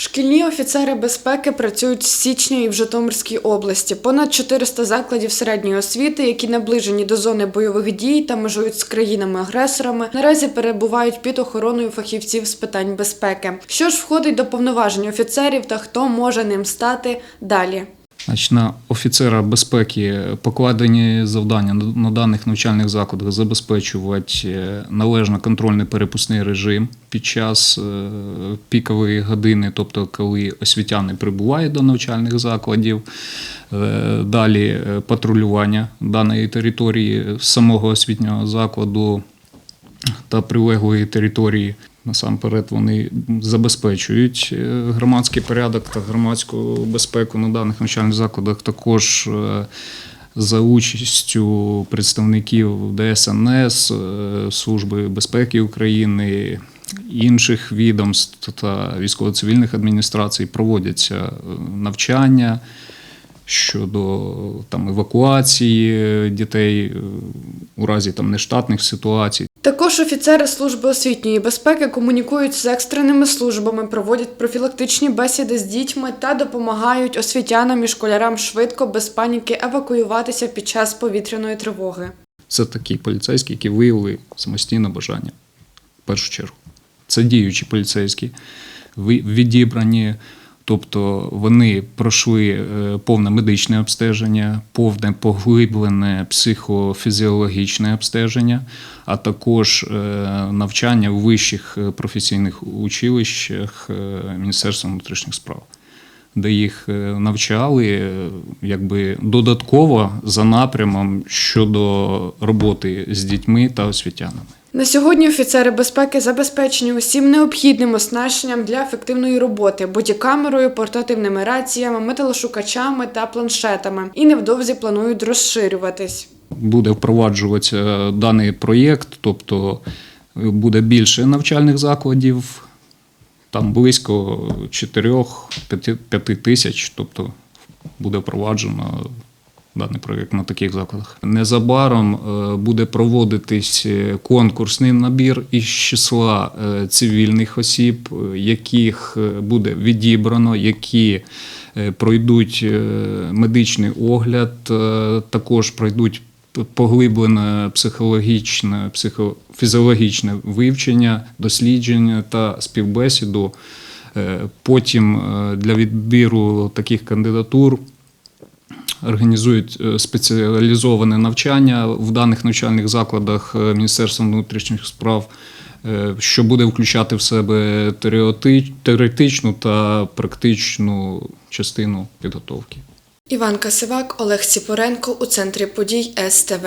Шкільні офіцери безпеки працюють з січня і в Житомирській області. Понад 400 закладів середньої освіти, які наближені до зони бойових дій та межують з країнами-агресорами, наразі перебувають під охороною фахівців з питань безпеки. Що ж входить до повноважень офіцерів та хто може ним стати далі? Значить, на офіцера безпеки покладені завдання на- даних навчальних закладах забезпечувати е, належно контрольний перепускний режим під час е, пікової години, тобто коли освітяни прибувають до навчальних закладів. Е, Далі патрулювання даної території самого освітнього закладу та прилеглої території. Насамперед вони забезпечують е, громадський порядок та громадську безпеку на даних навчальних закладах. Також е, за участю представників ДСНС, е, Служби безпеки України, інших відомств та військово-цивільних адміністрацій проводяться навчання щодо там евакуації дітей у разі там нештатних ситуацій. Також офіцери служби освітньої безпеки комунікують з екстреними службами, проводять профілактичні бесіди з дітьми та допомагають освітянам і школярам швидко без паніки евакуюватися під час повітряної тривоги. Це такі поліцейські, які виявили самостійне бажання в першу чергу. Це діючі поліцейські, відібрані, тобто вони пройшли е, повне медичне обстеження, повне поглиблене психофізіологічне обстеження, а також е, навчання в вищих е, професійних училищах Міністерства внутрішніх справ. Де їх навчали якби додатково за напрямом щодо роботи з дітьми та освітянами. На сьогодні офіцери безпеки забезпечені усім необхідним оснащенням для ефективної роботи, бодікамерою, портативними раціями, металошукачами та планшетами, і невдовзі планують розширюватись. Буде впроваджуватися даний проєкт, тобто е, буде більше навчальних закладів, там близько 4-5 тисяч, тобто буде впроваджено даний проєкт на таких закладах. Незабаром е, буде проводитись е, конкурсний набір із числа е, цивільних осіб, яких буде відібрано, які пройдуть медичний огляд, також пройдуть поглиблене психологічне, психофізіологічне вивчення, дослідження та співбесіду. Потім для відбіру таких кандидатур організують е, спеціалізоване навчання в даних навчальних закладах е, Міністерства внутрішніх справ, е, що буде включати в себе теоретичну та практичну частину підготовки. Іван Касивак, Олег Ціпоренко у центрі подій СТВ.